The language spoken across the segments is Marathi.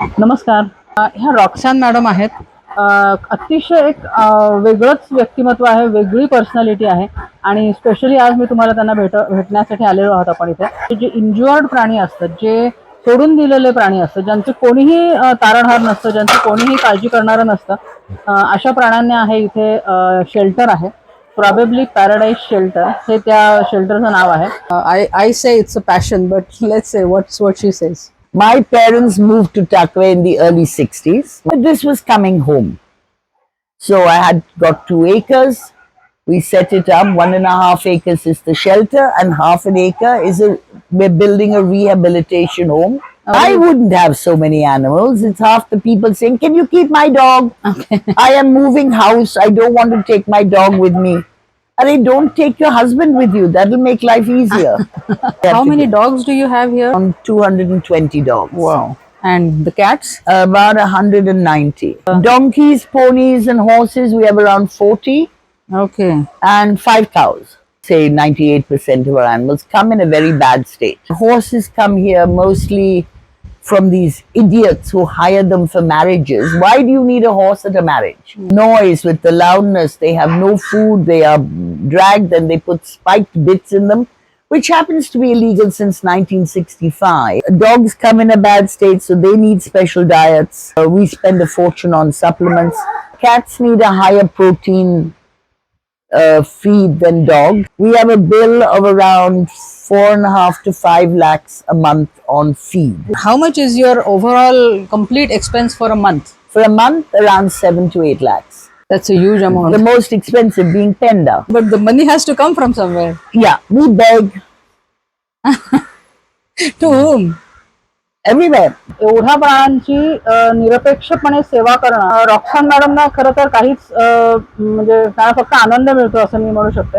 नमस्कार. ह्या रॉक्सॅन मॅडम आहेत. अतिशय एक वेगळंच व्यक्तिमत्व आहे वेगळी पर्सनॅलिटी आहे. आणि स्पेशली आज मी तुम्हाला त्यांना भेट भेटण्यासाठी आलेलो आहोत आपण इथे. जे इंज्युअर्ड प्राणी असतात जे सोडून दिलेले प्राणी असतात ज्यांचं कोणीही तारणहार नसतं ज्यांची कोणीही काळजी करणारं नसतं अशा प्राण्यांना आहे इथे शेल्टर आहे. प्रॉबेबली पॅराडाईज शेल्टर हे त्या शेल्टरचं नाव आहे. I I say it's a passion but let's say what's what she says My parents moved to Takwe in the early 60s, but this was coming home. So I had got two acres. We set it up. One and a half acres is the shelter, and half an acre is a we're building a rehabilitation home. Oh. I wouldn't have so many animals. It's half the people saying, "Can you keep my dog?" I am moving house. I don't want to take my dog with me. Arey, don't take your husband with you. That'll make life easier. How many dogs do you have here? Um, around 220 dogs. Wow. And the cats? About 190. Uh. Donkeys, ponies, and horses, we have around 40, Okay. and five cows. Say 98% of our animals come in a very bad state. Horses come here mostly from these idiots who hire them for marriages. Why do you need a horse at a marriage? Noise with the loudness, they have no food, they are dragged and they put spiked bits in them. Which happens to be illegal since 1965. Dogs come in a bad state, so they need special diets. Uh, we spend a fortune on supplements. Cats need a higher protein uh, feed than dog. We have a bill of around four and a half to five lakhs a month on feed. How much is your overall complete expense for a month? For a month, around seven to eight lakhs. That's a huge amount. The most expensive being Penda. but the money has to come from somewhere. Yeah, we beg To whom? Everywhere. एवढ्या अ, निरपेक्षपणे सेवा करणं रॉक्सान मॅडमना खरं तर काहीच म्हणजे त्यांना फक्त आनंद मिळतो असं मी म्हणू शकते.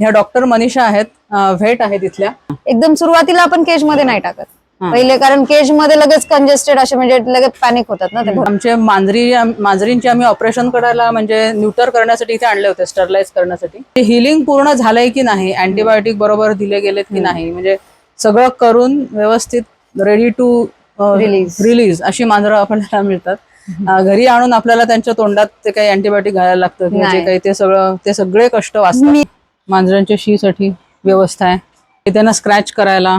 ह्या डॉक्टर मनीषा आहेत व्हेट आहेत इथल्या. एकदम सुरुवातीला आपण केजमध्ये नाही टाकत. पहिले कारण केजमध्ये लगेच कंजेस्टेड असे म्हणजे लगेच पॅनिक होतात ना ते आमचे मांजरी मांजरींचे आम्ही ऑपरेशन करायला म्हणजे न्यूटर करण्यासाठी इथे आणले होते स्टरलाइज करण्यासाठी. हिलिंग पूर्ण झालंय की नाही? अँटीबायोटिक बरोबर दिले गेलेत की नाही? म्हणजे सगळं करून व्यवस्थित रेडी टू Release. रिलीज अशी मांजरं आपल्याला मिळतात घरी आणून आपल्याला त्यांच्या तोंडात ते काही अँटीबायोटिक घालायला लागतं किंवा जे नाही. काही ते सगळं ते सगळे कष्ट वाचतात मांजरांच्या शी साठी व्यवस्था आहे त्यांना स्क्रॅच करायला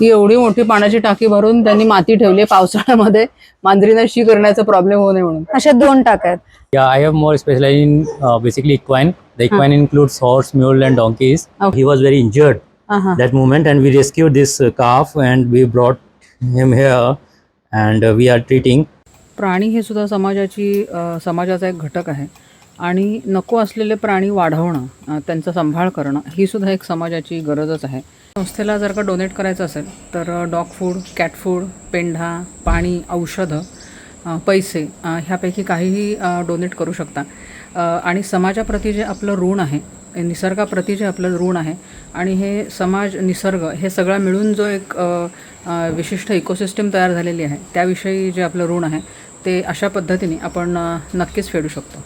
ही एवढी मोठी पाण्याची टाकी भरून त्यांनी माती ठेवली आहे पावसाळ्यामध्ये मांजरीना शी करण्याचा प्रॉब्लेम होऊ नये म्हणून अशा दोन I have more specialized in uh, basically equine. The equine includes horse, mule, and donkeys. Okay. He was very injured Uh-huh. that moment, and we rescued this uh, calf and we brought him here, and uh, we are treating. प्राणी हे सुद्धा समाजाची अ, समाजाचा एक घटक आहे आणि नको असलेले प्राणी वाढवणं अ, त्यांचा सांभाळ करणं ही सुद्धा एक समाजाची गरजच आहे संस्थेला जर का डोनेट करायचं असेल तर डॉग फूड कॅट फूड पेंढा पाणी औषधं अ, पैसे अ, ह्यापैकी काहीही डोनेट करू शकता अ, आणि समाजाप्रती जे आपलं ऋण आहे निसर्गाप्रती जे आपलं ऋण आहे आणि हे समाज निसर्ग हे सगळं मिळून जो एक विशिष्ट इकोसिस्टम तयार झालेली आहे त्याविषयी जे आपलं ऋण आहे ते अशा पद्धतीने आपण नक्कीच फेडू शकतो.